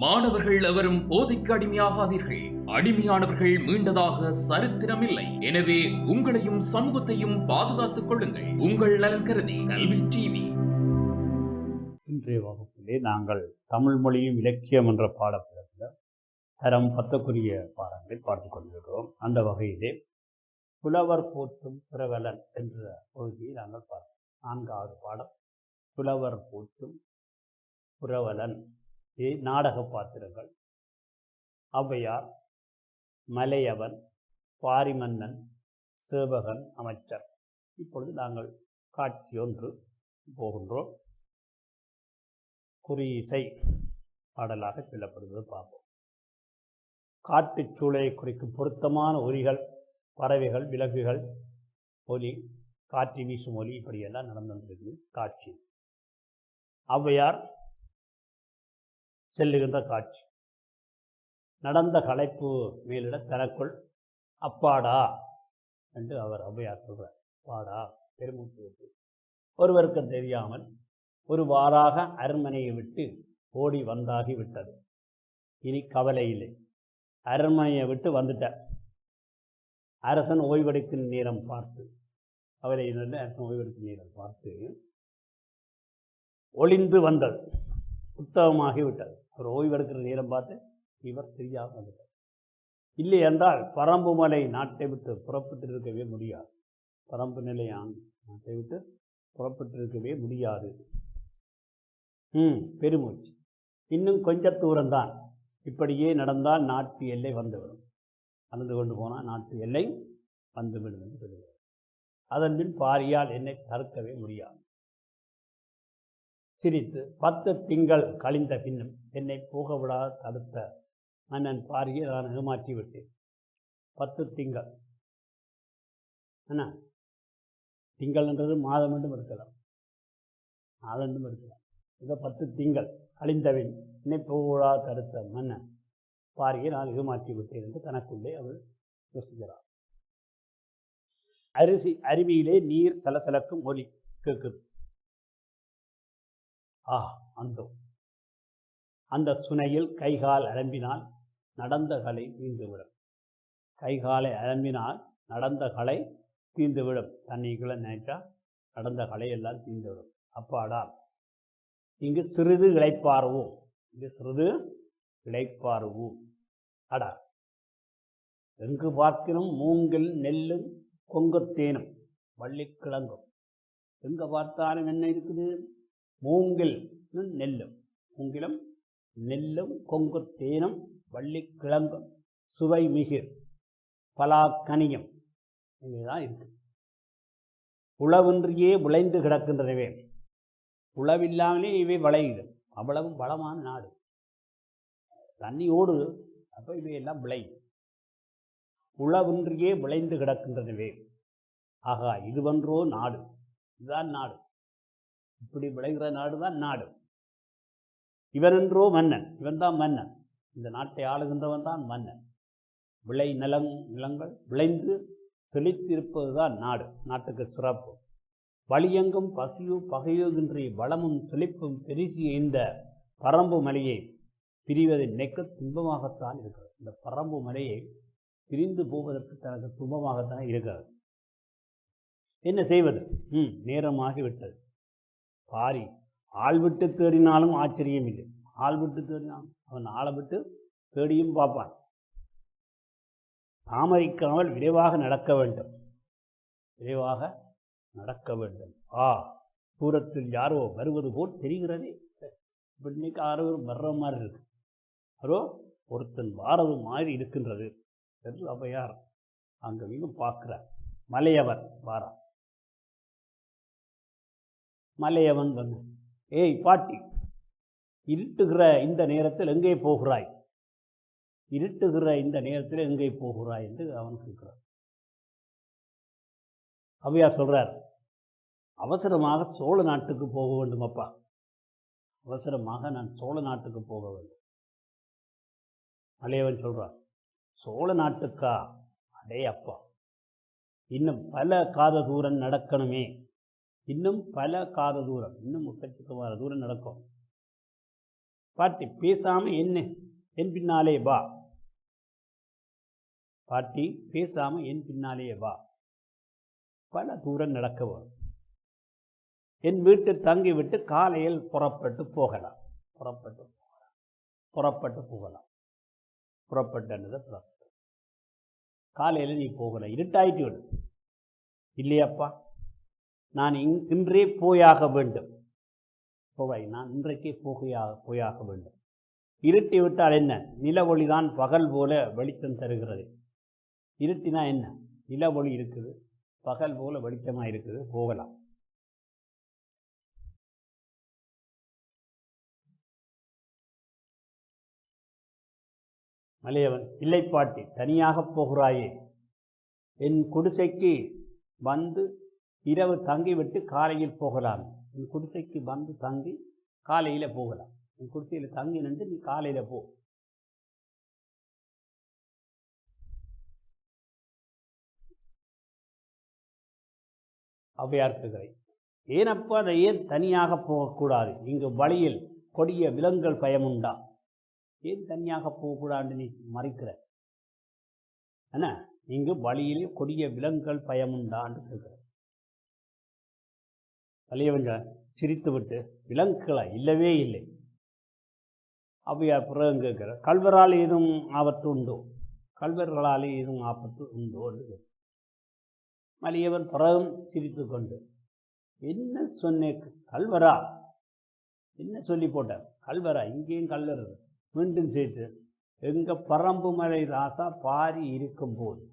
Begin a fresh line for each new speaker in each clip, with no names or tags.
மாணவர்கள் எவரும் போதைக்கு அடிமையாகாதீர்கள். அடிமையானவர்கள் மீண்டதாக சரித்திரமில்லை. எனவே உங்களையும் சமூகத்தையும் பாதுகாத்துக் கொள்ளுங்கள். உங்கள் நலன் கருதி கல்வி டிவி.
இன்றைய வகுப்பிலே நாங்கள் தமிழ் மொழியும் இலக்கியம் என்ற பாடப்பிரிவில் தரம் பத்தக்குரிய பாடங்களை பார்த்து கொண்டிருக்கிறோம். அந்த வகையிலே புலவர் போற்றும் புரவலன் என்ற பகுதியை நாங்கள் பார்த்தோம் நான்காவது பாடம். புலவர் போற்றும் புரவலன். நாடக பாத்திரங்கள் ஔவையார் மலையவன் பாரிமன்னன் சேவகன் அமைச்சர். இப்பொழுது நாங்கள் காட்சி ஒன்று போகின்றோம். குறி இசை பாடலாக சொல்லப்படுவது பார்ப்போம். காட்டுச் சூழலை குறிக்கும் பொருத்தமான ஒலிகள் பறவைகள் விலங்குகள் ஒலி காற்று வீசும் ஒலி இப்படியெல்லாம் நடந்து வந்திருக்குது காட்சி. ஔவையார் செல்லுகின்ற காட்சி. நடந்த களைப்பு மேலிட தனக்குள் அப்பாடா என்று அவர் ஔவையார் சொல்கிறார் பாடா பெருமூச்சு விட்டு. ஒருவருக்கு தெரியாமல் ஒரு வாராக அரண்மனையை விட்டு ஓடி வந்தாகி விட்டது. இனி கவலை இல்லை. அரண்மனையை விட்டு வந்துட்டார். அரசன் ஓய்வெடுக்கும் நேரம் பார்த்து கவலையிலிருந்து அரசன் ஓய்வெடுக்கும் நேரம் பார்த்து ஒளிந்து வந்தது. உத்தமமாகி விட்டது. அவர் ஓய்வெடுக்கிற நேரம் பார்த்து இவர் சரியாக வந்துட்டார். இல்லை என்றால் பரம்பு மலை நாட்டை விட்டு புறப்பட்டிருக்கவே முடியாது. பரம்பு நிலையான் நாட்டை விட்டு புறப்பட்டிருக்கவே முடியாது. ம் பெருமூச்சு. இன்னும் கொஞ்ச தூரம்தான். இப்படியே நடந்தால் நாட்டு எல்லை வந்துவிடும். நடந்து கொண்டு போனால் நாட்டு எல்லை வந்துவிடும் என்று சொல்லுவார் அதன் பின் பாரியால் என்னை தடுக்கவே முடியாது. சிரித்து பத்து திங்கள் கழிந்த பின்னும் என்னை போக விடாத தடுத்த மன்னன் பாரியை நான் ஏமாற்றி விட்டேன். பத்து திங்கள். என்ன? திங்கள்ன்றது மாதம் என்றும் இருக்கலாம். மாதம் இருக்கலாம். இதோ பத்து திங்கள் கழிந்தவின் என்னை போகவிடா தடுத்த மன்னன் பாரியை நான் ஏமாற்றி விட்டேன் என்று தனக்குள்ளே அவள் யோசிக்கிறார் அரிசி அருவியிலே நீர் சலசலக்கும் ஒலி கேட்குது ஆ அந்தோ அந்த சுனையில் கைகால் அலம்பினால் நடந்த கலை தீர்ந்துவிடும் கைகாலை அலம்பினால் நடந்த கலை தீர்ந்துவிடும் தண்ணிக்குள்ள நினைச்சா நடந்த கலை எல்லாம் தீர்ந்துவிடும் அப்பாடா. இங்கு சிறிது இளைப்பாறுவோம். இங்கு சிறிது இளைப்பாறுவோம். அடா. எங்கு பார்க்கினும் மூங்கில் நெல்லும் கொங்குத்தேனும். வள்ளிக்கிழங்கும். எங்கே பார்த்தாலும் என்ன இருக்குது? மூங்கில் நெல்லும். மூங்கிலும் நெல்லும் கொங்குத்தேனும் வள்ளிக்கிழங்கும் சுவை மிகிர் பலாக்கனியும் இங்கேதான் இருக்கு. உழவின்றியே விளைந்து கிடக்கின்றனவே. உழவில்லாமலே இவை விளையுது. அவ்வளவு வளமான நாடு. தண்ணி ஓடுது அப்போ இவையெல்லாம் விளையும். உழவின்றியே விளைந்து கிடக்கின்றனவே. ஆகா இதுவன்றோ நாடு. இதுதான் நாடு. இப்படி விளைகிற நாடு தான் நாடு. இவனென்றோ மன்னன் இவன் தான் மன்னன். இந்த நாட்டை ஆளுகின்றவன் தான் மன்னன். விளை நிலம் நிலங்கள் விளைந்து செழித்திருப்பது தான் நாடு. நாட்டுக்கு சிறப்பு. வழியெங்கும் பசியோ பகையோகின்றி வளமும் செழிப்பும் பெருகிய இந்த பரம்பு மலையை பிரிவதை நினைக்க துன்பமாகத்தான் இருக்கிறது. இந்த பரம்பு மலையை பிரிந்து போவதற்கு தனக்கு துன்பமாகத்தான் இருக்கிறது. என்ன செய்வது? ம் நேரமாகிவிட்டது பாரி. ஆள் விட்டு தேடினாலும் ஆச்சரியம் இல்லை ஆள் விட்டு தேடினாலும் அவன் ஆளை விட்டு தேடியும் பார்ப்பான். தாமதிக்காமல் விரைவாக நடக்க வேண்டும். விரைவாக நடக்க வேண்டும். ஆ தூரத்தில் யாரோ வருவது போல் தெரிகிறதே. இன்னைக்கு யாரோ வர்ற மாதிரி இருக்கு. யாரோ ஒருத்தன் வாரது மாதிரி இருக்கின்றது என்று அவையார் அங்கே மீண்டும் பார்க்கிறார். மலையவர் வாரா. மலையவன் வந்து ஏய் பாட்டி இருட்டுகிற இந்த நேரத்தில் எங்கே போகிறாய்? இருட்டுகிற இந்த நேரத்தில் எங்கே போகிறாய்? என்று அவன் கேட்கிறான். அவையா சொல்கிறார் அவசரமாக சோழ நாட்டுக்கு போக வேண்டும் அப்பா. அவசரமாக நான் சோழ நாட்டுக்கு போக வேண்டும். மலையவன் சொல்கிறான் சோழ நாட்டுக்கா? அடே அப்பா இன்னும் பல காத தூரம் நடக்கணுமே. இன்னும் பல காத தூரம் இன்னும் முப்பத்துக்குமார தூரம் நடக்கும். பாட்டி பேசாமல் என்ன? என் பின்னாலே வா. பாட்டி பேசாம என் பின்னாலே வா. பல தூரம் நடக்க வரும். என் வீட்டு தங்கி விட்டு காலையில் புறப்பட்டு போகலாம். புறப்பட்டு போகலாம். புறப்பட்டு போகலாம். புறப்பட்டது புறப்பட்டு. காலையில் நீ போகலாம் இருட்டாயிட்டு விடு. இல்லையாப்பா? நான் இங் இன்றே போயாக வேண்டும். போவாய் நான் இன்றைக்கே போகையாக போயாக வேண்டும். இருட்டி விட்டால் என்ன? நில ஒளிதான் பகல் போல வெளிச்சம் தருகிறது. இருட்டினா என்ன? நில ஒளி இருக்குது. பகல் போல வெளிச்சமாக இருக்குது. போகலாம். மலையவன் இல்லை பாட்டி தனியாக போகிறாயே. என் குடிசைக்கு வந்து இரவு தங்கிவிட்டு காலையில் போகலாம். உன் குடிசைக்கு வந்து தங்கி காலையில் போகலாம். உன் குடிசையில் தங்கி நின்று நீ காலையில் போ. ஔவையார் கேட்கிறேன் ஏனப்பா அதை ஏன் தனியாக போகக்கூடாது? இங்கு வழியில் கொடிய விலங்குகள் பயமுண்டா? ஏன் தனியாக போகக்கூடாது? நீ மறைக்கிற என்ன இங்கு வழியில் கொடிய விலங்குகள் பயமுண்டான்னு கேட்கிற வலியவங்க சிரித்துவிட்டு விலங்குகளா? இல்லவே இல்லை. அவையா பிறகு கேட்குற கல்வரால் ஏதும் ஆபத்து உண்டோ? கல்வர்களால் ஏதும் ஆபத்து உண்டோ? என்று மலியவன் பிறகும் சிரித்து கொண்டு என்ன சொன்னேன் கல்வரா என்ன சொல்லி போட்டார்? கல்வரா இங்கேயும் கல்வர் மீண்டும் சேர்த்து எங்கள் பரம்பு மலை ராசா பாரி இருக்கும் போது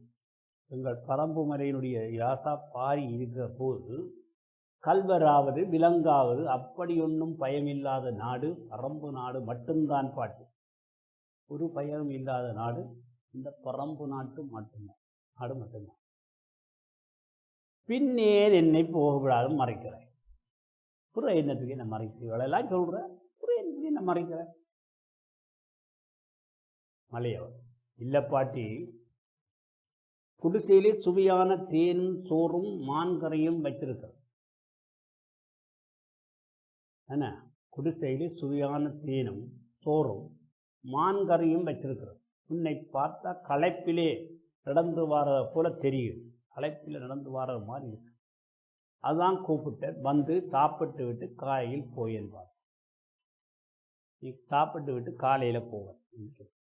எங்கள் பரம்பு மலையினுடைய ராசா பாரி இருக்கிற போது கல்வராவது விலங்காவது அப்படி ஒன்றும் பயமில்லாத நாடு பரம்பு நாடு மட்டும்தான் பாட்டு. ஒரு பயம் இல்லாத நாடு இந்த பரம்பு நாட்டு மட்டும்தான். நாடு மட்டும்தான். பின்னேன் என்னை போகவிடாதும் மறைக்கிறேன். புற என்னத்துக்கு என்ன மறைக்கிறீர்கள் சொல்கிறேன் புற என்னத்துக்கு என்ன மறைக்கிறேன். மலையவர் இல்லை பாட்டி குடிசையிலே சுவையான தேனும் சோறும் மான்கரையும் வைத்திருக்கிறது என்ன? குடிசையில் சுவையான தேனும் சோறும் மான்கறியும் வச்சிருக்கிறது. உன்னை பார்த்தா களைப்பிலே நடந்து வர போல தெரியும் களைப்பில் நடந்து வர மாதிரி இருக்கு. அதான் கூப்பிட்டு வந்து சாப்பிட்டு விட்டு காலையில் போய் நீ சாப்பிட்டு விட்டு காலையில் போவார் சொல்லி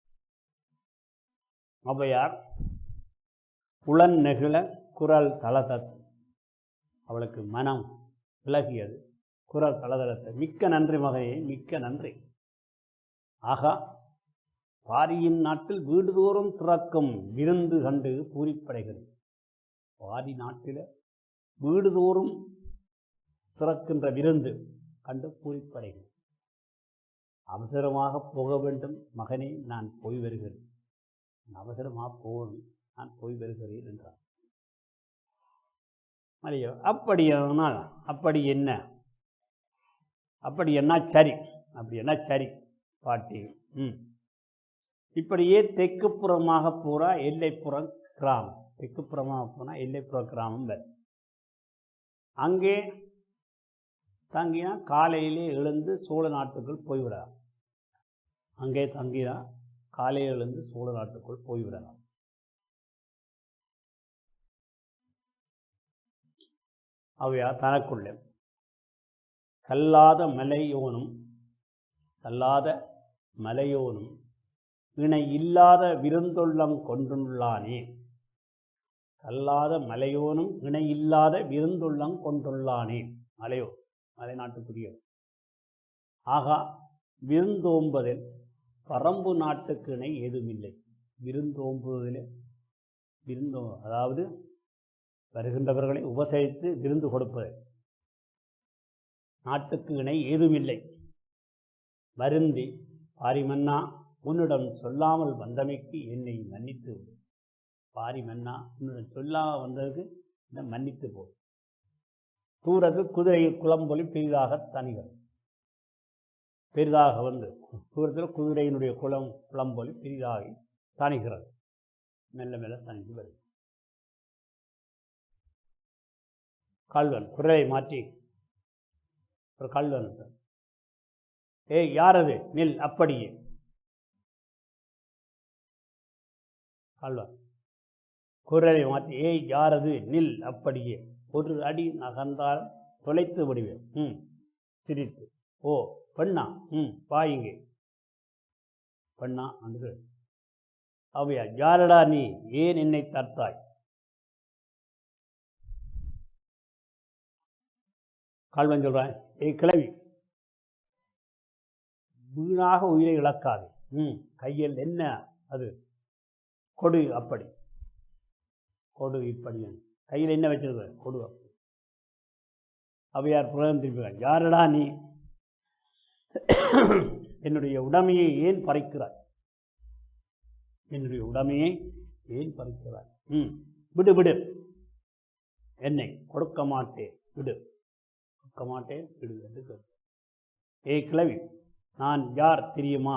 ஔவையார் புலன் நெகிழ குரல் தளதத் அவளுக்கு மனம் விலகியது. குரல் தளதளத்தை. மிக்க நன்றி மகனே மிக்க நன்றி. ஆகா பாரியின் நாட்டில் வீடுதோறும் சிறக்கும் விருந்து கண்டு பூரிப்படைகிறது. பாரி நாட்டில் வீடுதோறும் சிறக்கின்ற விருந்து கண்டு பூரிப்படைகிறது. அவசரமாக போக வேண்டும். மகனே நான் போய் வருகிறேன். அவசரமாக போகணும். நான் போய் வருகிறேன் என்றார் மலையோ அப்படியானால் அப்படி என்ன? அப்படி என்ன சரி? அப்படி என்ன சரி? பாட்டி. ம். இப்படியே தெற்குப்புறமாக பூரா எல்லைப்புறம் கிராமம். தெற்குப்புறமாக போனால் எல்லைப்புற கிராமம் வேறு. அங்கே தங்கினா காலையிலே எழுந்து சோழ நாட்டுக்குள் போய்விடலாம். அங்கே தங்கினா காலையில் எழுந்து சோழ நாட்டுக்குள் போய்விடலாம். அவையா தனக்குள்ளே. கல்லாத மலையோனும் கல்லாத மலையோனும் இணை இல்லாத விருந்தொள்ளம் கொண்டுள்ளானே. கல்லாத மலையோனும் இணை இல்லாத விருந்துள்ளம் கொண்டுள்ளானே. மலையோ மலைநாட்டுக்குரிய ஆகா விருந்தோம்பதில் பரம்பு நாட்டுக்கு இணை ஏதுமில்லை. விருந்தோம்புவதில் விருந்தோ அதாவது வருகின்றவர்களை உபசரித்து விருந்து கொடுப்பது. நாட்டுக்கு இணை ஏதுமில்லை. வருந்தி பாரிமன்னா உன்னிடம் சொல்லாமல் வந்தமைக்கு என்னை மன்னித்து விடு. பாரி மன்னா உன்னிடம் சொல்லாமல் வந்ததுக்கு என்னை மன்னித்து போ. தூரது குதிரை குளம்பொலி பெரிதாக தனிகள் பெரிதாக வந்து தூரத்தில் குதிரையினுடைய குளம் குளம்பொலி பெரிதாகி தணிகிறது. மெல்ல மெல்ல தணிந்து வருது கால்வன் குரலை மாற்றி ஒரு கல்வன் ஏய் யாரது? நில் அப்படியே. கல்வன் குரலை மாற்றி ஏய் யாரது? நில் அப்படியே. ஒரு அடி நகர்ந்தால் தொலைத்து விடுவேன். ம். சிரித்து. ஓ பெண்ணா? ம் பாயுங்க பெண்ணா என்று அவையா யாரடா நீ? ஏன் என்னை தத்தாய் கால்வன் சொல்கிறேன் கிளவி. வீணாக உயிரை இழக்காது. ம். கையில் என்ன அது? கொடு அப்படி. கொடு இப்படி கையில் என்ன வச்சிருக்க கொடு அப்படி. அவையார் புலகம் திருப்பினார் யாரடா நீ? என்னுடைய உடைமையை ஏன் பறிக்கிறாய்? என்னுடைய உடைமையை ஏன் பறிக்கிறாய்? ம். விடு விடு. என்னை கொடுக்க மாட்டேன். விடு. இருக்க மாட்டேன் விடு என்று கேட்டு ஏய் கிழவி நான் யார் தெரியுமா?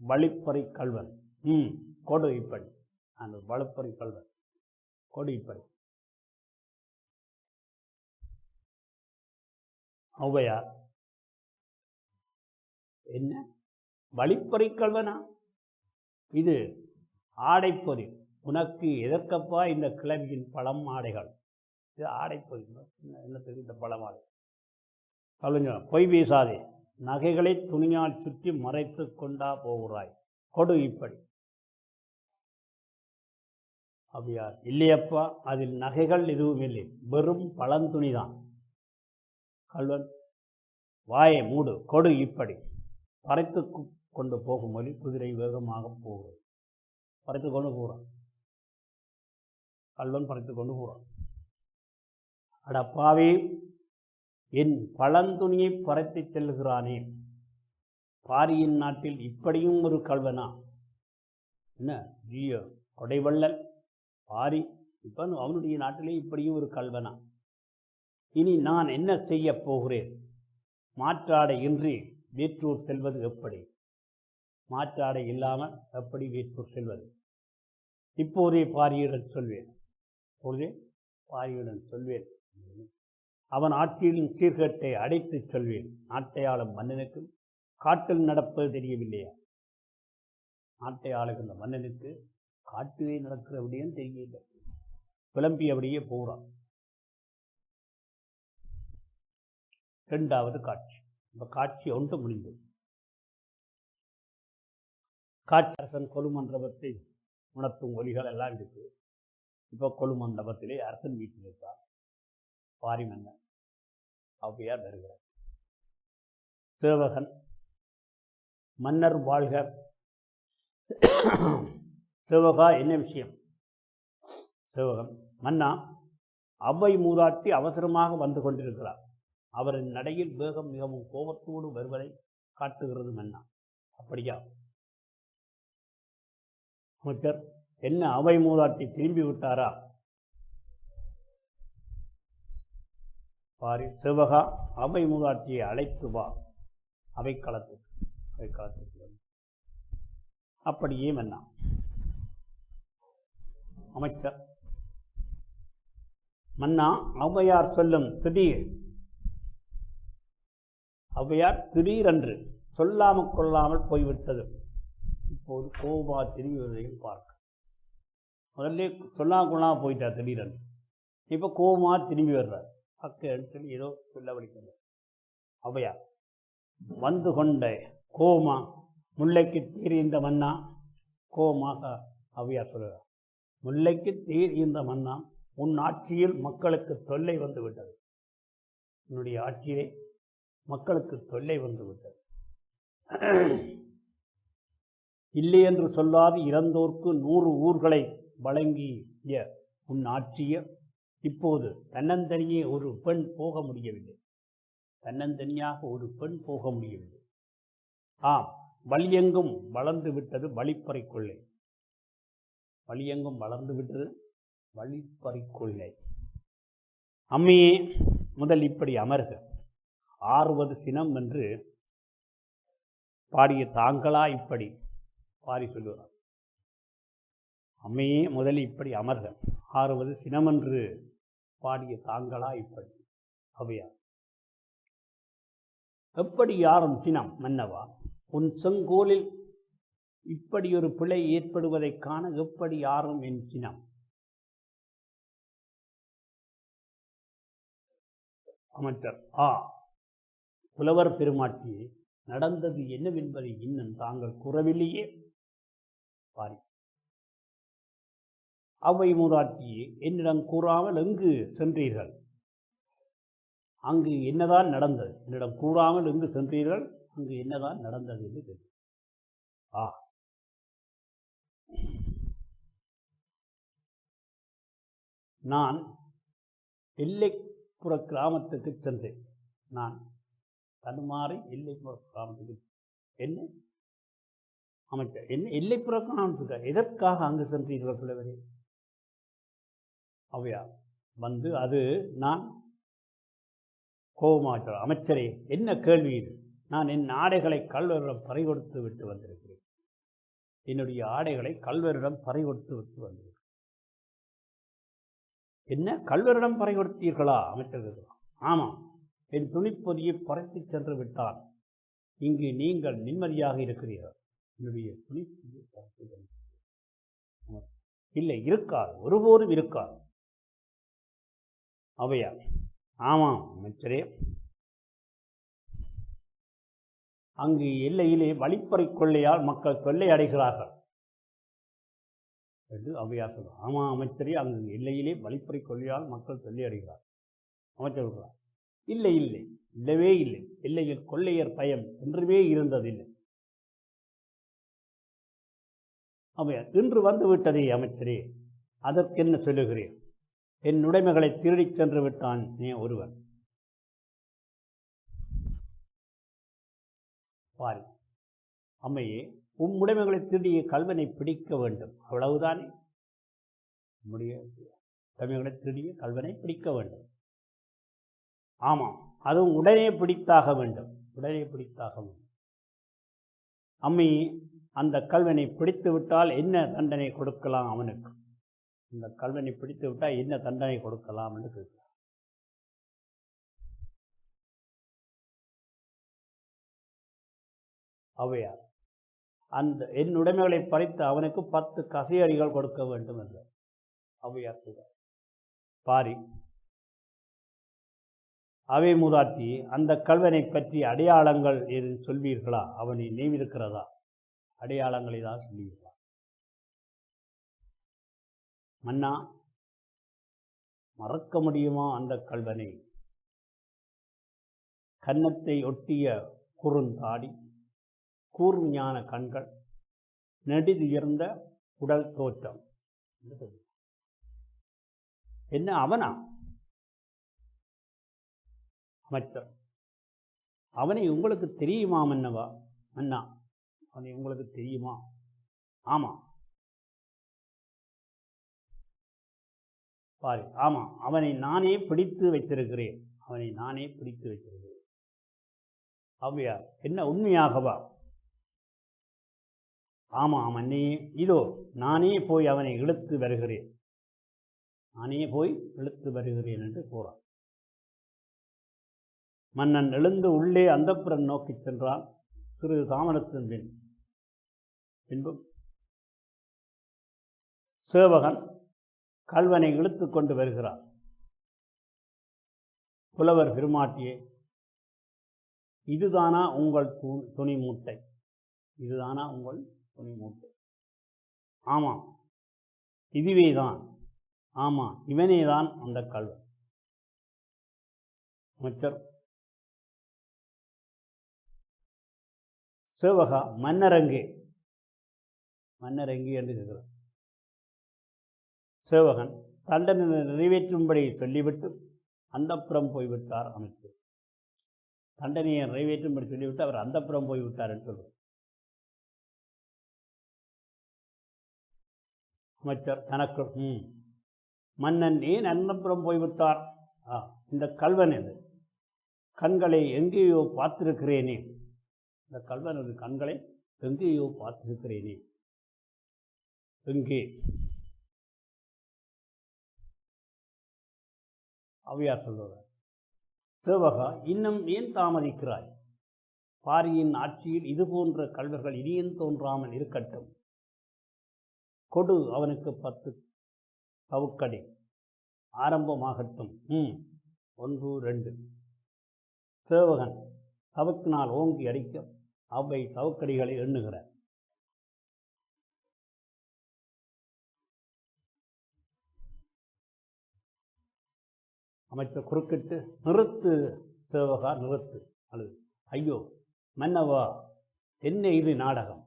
வழிப்பறை கல்வன் ம் கொடு இப்படி அந்த வழிப்பறை கல்வன் கொடு இப்படி ஔவையார். என்ன? வழிப்பறை கல்வனா இது ஆடைப்பொறி. உனக்கு எதற்கப்பா இந்த கிழவியின் பழம் ஆடைகள்? இது ஆடை என்ன என்னத்துக்கு இந்த பழம் ஆடை பொய் வீசாதே. நகைகளை துணியால் சுற்றி மறைத்து கொண்டா போகிறாய். கொடு இப்படி. அப்படியா இல்லையப்பா அதில் நகைகள் எதுவும் இல்லை. வெறும் பழந்துணி தான் கல்வன் வாயை மூடு கொடு இப்படி. பறைத்து கொண்டு போகும் வழி குதிரை வேகமாக போகிறது பறைத்து கொண்டு போகிறான் கல்வன் பறைத்து கொண்டு போகிறான் அடப்பாவே என் பழந்துணியை பறைத்துச் செல்கிறானே பாரியின் நாட்டில் இப்படியும் ஒரு கல்வனா என்ன ஜியோ கொடைவள்ளல்? பாரி இப்போ அவனுடைய நாட்டிலே இப்படியும் ஒரு கல்வனா இனி நான் என்ன செய்ய போகிறேன்? மாற்றாடை இன்றி வேற்றூர் செல்வது எப்படி? மாற்றாடை இல்லாமல் எப்படி வேற்றூர் செல்வது? இப்போதே பாரியுடன் சொல்வேன். இப்போதே பாரியுடன் சொல்வேன். அவன் ஆட்சியின் சீர்கேட்டை அடைத்துச் சொல்வேன். நாட்டை ஆளும் மன்னனுக்கும் காட்டில் நடப்பது தெரியவில்லையா? நாட்டை ஆளுகின்ற மன்னனுக்கு காட்டிலே நடக்கிற விடயம் தெரியவில்லை. புலம்பியபடியே போகிறான் இரண்டாவது காட்சி. இந்த காட்சி ஒன்று முடிந்தது. காட்சி அரசன் கொலுமண்டபத்தை உணர்த்தும் ஒலிகள் எல்லாம் இருக்குது இப்போ கொலுமண்டபத்திலே அரசன் வீட்டில் இருக்கார் பாரி மன்னன் ஔவையார் வருகிறார். சேவகன் மன்னர் வாழ்க. சேவகா என்ன விஷயம்? சேவகன் மன்னா அவ்வை மூதாட்டி அவசரமாக வந்து கொண்டிருக்கிறார். அவரின் நடையில் வேகம் மிகவும் கோபத்தோடு வருவதை காட்டுகிறது மன்னா. அப்படியா? அமைச்சர் என்ன அவை மூதாட்டி திரும்பி விட்டாரா? பாரி சிவகா அவை மூதாட்டியை அழைத்து வா. அவைக்களத்துக்கு அவைக்களத்துக்கு அப்படியே மன்னா. அமைச்சர். மன்னா ஔவையார் சொல்லும் திடீர். ஔவையார் திடீரென்று சொல்லாமல் கொள்ளாமல் போய்விட்டது. இப்போது கோபா திரும்பி வருவதையும் பார்க்க. முதல்ல சொல்லாமல் கொள்ளாமல் போயிட்டார் திடீரென்று. இப்போ கோபமா திரும்பி வர்றார். அக்கேன்னு சொல்லி ஏதோ சொல்ல வலிக்கிறது ஔவையார் வந்து கொண்ட கோமா முல்லைக்கு தீர் இந்த மன்னா கோமாக ஔவையார் சொல்கிறார் முல்லைக்கு தீர் இந்த மன்னா உன் ஆட்சியில் மக்களுக்கு தொல்லை வந்து விட்டது. உன்னுடைய ஆட்சியிலே மக்களுக்கு தொல்லை வந்து விட்டது. இல்லை என்று சொல்லாது இறந்தோர்க்கு நூறு ஊர்களை வழங்கிய உன் ஆட்சிய இப்போது தன்னந்தனியே ஒரு பெண் போக முடியவில்லை. தன்னந்தனியாக ஒரு பெண் போக முடியவில்லை. ஆம் வலியெங்கும் வளர்ந்து விட்டது வழிப்பறை கொள்ளை வலியெங்கும் வளர்ந்து விட்டது வழிப்பறை கொள்ளை அம்மையே முதல் இப்படி அமர்க. ஆறுவது சினம் என்று பாடிய தாங்களா இப்படி பாடி சொல்லுவார் அம்மையே முதல் இப்படி அமர்க. ஆறுவது சினம் என்று பாடிய தாங்களா இப்படி? அவையார் எப்படி யாரும் சினம் மன்னவா? உன் செங்கோலில் இப்படி ஒரு பிழை ஏற்படுவதைக் காண எப்படி யாரும் என் சினம்? அமைச்சர் ஆ. புலவர் பெருமாட்டியே நடந்தது என்னவென்பதை இன்னும் தாங்கள் கூறவில்லையே? பாரி. அவை மூதாட்டியே என்னிடம் கூறாமல் எங்கு சென்றீர்கள்? அங்கு என்னதான் நடந்தது? என்னிடம் கூறாமல் எங்கு சென்றீர்கள்? அங்கு என்னதான் நடந்தது என்று கேட்டேன். ஆ. நான் எல்லைப்புற கிராமத்துக்கு சென்றேன். நான் தடுமாறி எல்லைப்புற கிராமத்துக்கு என்ன? அமைச்சர் என்ன? எல்லைப்புற கிராமத்துக்கு எதற்காக அங்கு சென்றீர்கள் பிள்ளைவரே அவையா. வந்து அது நான் கோபமாக அமைச்சரே என்ன கேள்வி இது? நான் என் ஆடைகளை கல்வரிடம் பறிகொடுத்து விட்டு வந்திருக்கிறேன். என்னுடைய ஆடைகளை கல்வரிடம் பறிகொடுத்து விட்டு வந்திருக்கிறேன். என்ன? கல்வரிடம் பறிகொடுத்தீர்களா? கொடுத்தீர்களா அமைச்சர்கள் ஆமாம் என் துணிப்பொதியை பறத்து சென்று விட்டான். இங்கு நீங்கள் நிம்மதியாக இருக்கிறீர்கள். என்னுடைய துணிப்பொதியை பறத்து இல்லை இருக்காது. ஒருபோதும் இருக்காது. அவையா? ஆமாம் அமைச்சரே. அங்கு எல்லையிலே வழிப்பறை கொள்ளையால் மக்கள் தொல்லை அடைகிறார்கள். என்று அவையார் சொல்றார் ஆமாம் அமைச்சரே அங்கு எல்லையிலே வழிப்பறை கொள்ளையால் மக்கள் தொல்லை அடைகிறார் அமைச்சர் சொல்றார். இல்லை இல்லை இல்லவே இல்லை. எல்லையில் கொள்ளையர் பயம் என்றுமே இருந்ததில்லை. அவையா இன்று வந்து விட்டதே அமைச்சரே. அதற்கென்ன சொல்லுகிறேன் என் உடைமைகளை திருடிச் சென்று விட்டான் நீ ஒருவன். பாரி அம்மையே உம் உடைமைகளை திருடிய கல்வனை பிடிக்க வேண்டும். அவ்வளவுதானே? நம்முடைய உடைமைகளை திருடிய கல்வனை பிடிக்க வேண்டும். ஆமாம் அதுவும் உடனே பிடித்தாக வேண்டும். உடனே பிடித்தாக வேண்டும். அம்மையே அந்த கல்வனை பிடித்து விட்டால் என்ன தண்டனை கொடுக்கலாம் அவனுக்கு? இந்த கல்வனை பிடித்து விட்டால் என்ன தண்டனை கொடுக்கலாம் என்று கேட்கிறார். அவையார் அந்த என் உடைமைகளை பறித்து அவனுக்கு பத்து கசையடிகள் கொடுக்க வேண்டும் என்று. அவையார் கூட பாரி அவை மூதாட்டி அந்த கல்வனை பற்றி அடையாளங்கள் எது சொல்வீர்களா? அவனை நினைவிருக்கிறதா? அடையாளங்களை தான் சொல்லுவீர்கள் மன்னா மறக்க முடியுமா அந்த கல்வனை? கன்னத்தை ஒட்டிய குறுந்தாடி கூர்ஞான கண்கள் நெடிதுயர்ந்த உடல் தோற்றம். என்ன அவனா? அமைச்சர். அவனை உங்களுக்கு தெரியுமா மன்னவா? மன்னா அவனை உங்களுக்கு தெரியுமா? ஆமா. பாரு ஆமாம் அவனை நானே பிடித்து வைத்திருக்கிறேன். அவனை நானே பிடித்து வைத்திருக்கிறேன். அவ்வையார் என்ன உண்மையாகவா? ஆமாம் அண்ணே இதோ நானே போய் அவனை இழுத்து வருகிறேன். நானே போய் இழுத்து வருகிறேன் என்று கூறான். மன்னன் எழுந்து உள்ளே அந்தப்புறன் நோக்கிச் சென்றான். சிறு தாமரத்தின் பின். பின்பு. சேவகன் கல்வனை இழுத்து கொண்டு வருகிறார். புலவர் பெருமாட்டியே இதுதானா உங்கள் து- துணி மூட்டை இதுதானா உங்கள் துணி மூட்டை ஆமாம் இதுவே தான் ஆமாம் இவனே தான் அந்த கல்வன். அமைச்சர் சேவகா மன்னரங்கே மன்னரங்கு என்று கேட்கிறார். சேவகன் தண்டனை நிறைவேற்றும்படி சொல்லிவிட்டு அந்தப்புறம் போய்விட்டார் அமைச்சர் தண்டனையை நிறைவேற்றும்படி சொல்லிவிட்டு அவர் அந்தப்புறம் போய்விட்டார் என்று சொல்லுவார் அமைச்சர் தனக்கு ம் மன்னன் ஏன் அந்தப்புறம் போய்விட்டார்? ஆ இந்த கல்வன் இது கண்களை எங்கேயோ பார்த்திருக்கிறேனே. இந்த கல்வனது கண்களை எங்கேயோ பார்த்திருக்கிறேனே. எங்கே? அவையார் சொல்லுவார். சேவகா இன்னும் ஏன் தாமதிக்கிறாய்? பாரியின் ஆட்சியில் இது போன்ற கல்வர்கள் இனியும் தோன்றாமல் இருக்கட்டும். கொடு அவனுக்கு பத்து தவுக்கடி ஆரம்பமாகட்டும். ம் ஒன்று ரெண்டு. சேவகன் தவுக்கினால் ஓங்கி அடிக்க அவை சவுக்கடிகளை எண்ணுகிறார். அமைச்சர் குறுக்கிட்டு நிறுத்து சேவகா நிறுத்து. அல்லது ஐயோ மன்னவா என்ன இது நாடகம்.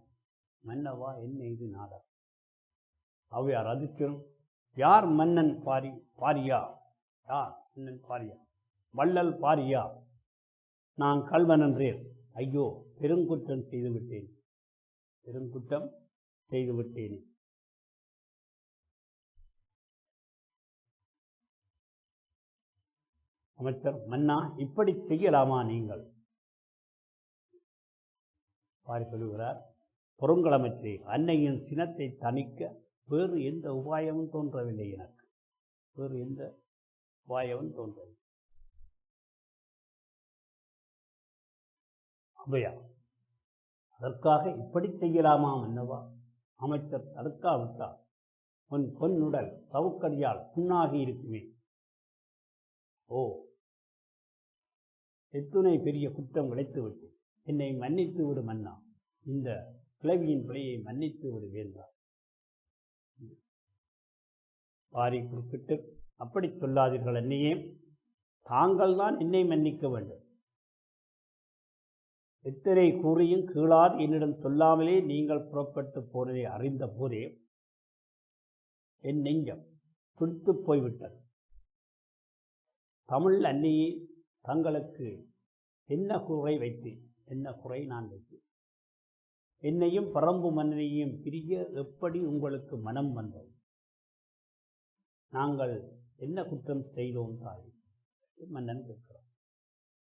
மன்னவா என்ன இது நாடகம். அவையார் அதிர்ச்சியும் யார் மன்னன் பாரி பாரியா? யார் மன்னன் பாரியா? வள்ளல் பாரியா? நான் கல்வனன்றேன் ஐயோ பெருங்குற்றம் செய்துவிட்டேன். பெருங்குற்றம் செய்துவிட்டேன். அமைச்சர் மன்னா இப்படி செய்யலாமா நீங்கள்? பாரி சொல்லுகிறார் பொருங்களமைச்சே அன்னையின் சினத்தை தணிக்க வேறு எந்த உபாயமும் தோன்றவில்லை எனக்கு. வேறு எந்த உபாயமும் தோன்றவில்லை. அபயா அதற்காக இப்படி செய்யலாமா என்னவா அமைச்சர் தடுக்காவிட்டால் உன் பொன்னுடல் சவுக்கடியால் புண்ணாகி இருக்குமே. ஓ. எத்துணை பெரிய குற்றம் உழைத்துவிட்டு என்னை மன்னித்து விடு மன்னா. இந்த கிளவியின் பிழையை மன்னித்து விடு வேண்டாம் பாரி குறிப்பிட்டு அப்படி சொல்லாதீர்கள் என்னையே தாங்கள் தான் என்னை மன்னிக்க வேண்டும். எத்தனை கூறியும் கீழாது என்னிடம் சொல்லாமலே நீங்கள் புறப்பட்டு போனதை அறிந்த போதே என் நெஞ்சம் துடித்து போய்விட்டது. தமிழ் அன்னையே தங்களுக்கு என்ன குறை வைத்து என்ன குறை நான் வைத்து? என்னையும் பரம்பு மன்னனையும் பிரிய எப்படி உங்களுக்கு மனம் வந்தது? நாங்கள் என்ன குற்றம் செய்தோம் தாய்? மன்னன் கேட்கிறோம்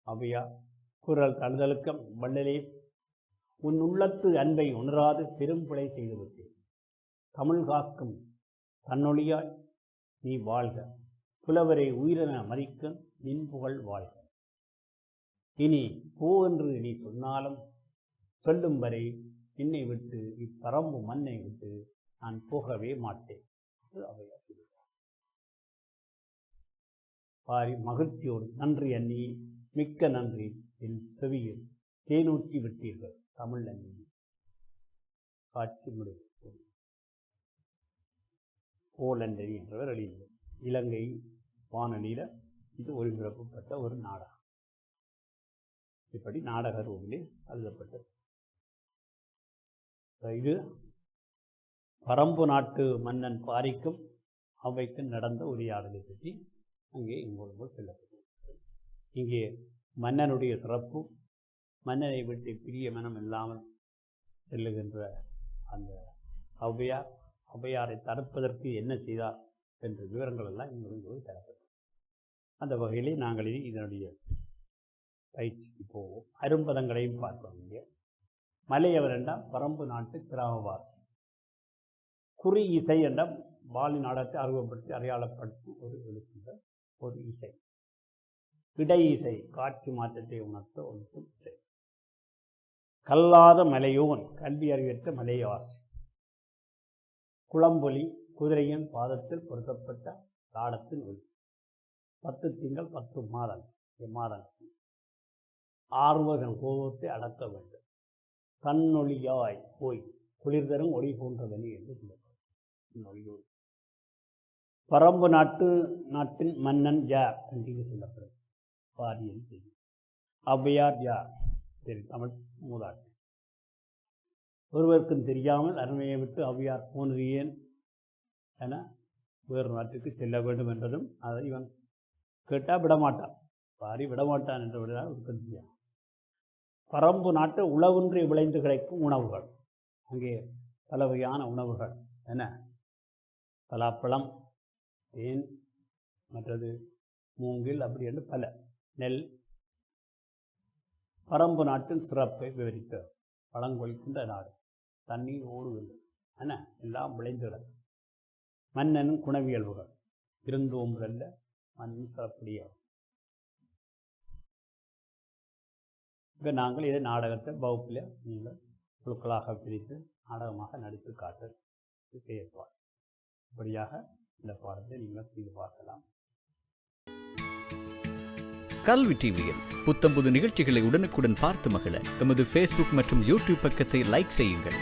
அவையா குரல் தழுதலுக்கம் வள்ளலே உன் உள்ளத்து அன்பை உணராது பெரும்பிழை செய்துவிட்டேன். தமிழ் காக்கும் தன்னொழியாய் நீ வாழ்க. புலவரை உயிரென மதிக்க நின் புகழ் வாழ்க. இனி போ என்று நீ சொன்னாலும் சொல்லும் வரை என்னை விட்டு இப்பரம்பு மண்ணை விட்டு நான் போகவே மாட்டேன். என்று பாரி மகிழ்ச்சியோடு நன்றி அண்ணி மிக்க நன்றி. என் செவியில் தேனூற்றி விட்டீர்கள் தமிழ் அண்ணி. காட்சி முடிவு. போலண்டரி என்றவர் எழுதியது இலங்கை வானொலியில் இது ஒளிபரப்பப்பட்ட ஒரு நாடகம். இப்படி நாடக ரூபிலே எழுதப்பட்டது இது பரம்பு நாட்டு மன்னன் பாரிக்கும் அவைக்கும் நடந்த உரையாடலை பற்றி அங்கே இங்கொழுங்கு சொல்லப்பட்டது. இங்கே மன்னனுடைய சிறப்பு மன்னனை விட்டு பிரிய மனம் இல்லாமல் செல்லுகின்ற அந்த ஔவையார் ஔவையாரை தடுப்பதற்கு என்ன செய்தார் என்ற விவரங்கள் எல்லாம் இங்கிருந்து தரப்பட்டது. அந்த வகையிலே நாங்கள் இதனுடைய பயிற்சிக்கு போவோம் அரும்பதங்களையும் பார்ப்போம் இங்கே. மலையவர் என்றால் பரம்பு நாட்டு கிராமவாசி குறி இசை என்ற பாலி நாடகத்தை அறிமுகப்படுத்தி அடையாளப்படுத்தி ஒரு எழுக்கின்ற ஒரு இசை. இடை இசை காட்சி மாற்றத்தை உணர்த்த ஒன்று இசை. கல்லாத மலையோன் கல்வி அறிவற்ற மலையவாசி குளம்பொலி குதிரையின் பாதத்தில் பொருத்தப்பட்ட தாடத்தின் ஒளி பத்து திங்கள் பத்து மாதம் மாதம் ஆர்வகன் கோபத்தை அடக்க வேண்டும். தன்னொழியாய் போய் குளிர் தரும் ஒளி போன்றதனி என்று சொல்லப்படும் பரம்பு நாட்டு நாட்டின் மன்னன் யார் என்று சொல்லப்படும். பாரியன் தெரியும். ஔவையார் யார்? சரி தமிழ் மூதாட்டி. ஒருவருக்கும் தெரியாமல் அருமையை விட்டு ஔவையார் போனது ஏன்? என வேறு நாட்டுக்கு செல்ல வேண்டும் என்றதும் அதை இவன் கேட்டால் விடமாட்டான். பாரி விடமாட்டான் என்று விட ஒருத்தன் பரம்பு நாட்டு உழவின்றி விளைந்து கிடைக்கும் உணவுகள். அங்கே பல வகையான உணவுகள். என்ன? பலாப்பழம் தேன் மற்றது மூங்கில் அப்படி என்று பல. நெல். பரம்பு நாட்டின் சிறப்பை விவரித்த பழங்கொழிக்கின்ற நாடு. தண்ணீர் ஓடுவது என்ன? எல்லாம் விளைந்துட மன்னனும் குணவியல்புகள். இருந்தோம்புதல்ல மன்னன் சிறப்புடையாகும் இப்போ நாங்கள் இதை நாடகத்தை வகுப்பில் நீங்கள் குழுக்களாக பிரித்து நாடகமாக நடித்து காட்டு செய்யப்பார் இப்படியாக இந்த பாடத்தை நீங்கள் செய்து பார்க்கலாம்.
கல்வி டிவியில் புத்தம்புது நிகழ்ச்சிகளை உடனுக்குடன் பார்த்து மகிழ எமது ஃபேஸ்புக் மற்றும் யூடியூப் பக்கத்தை லைக் செய்யுங்கள்.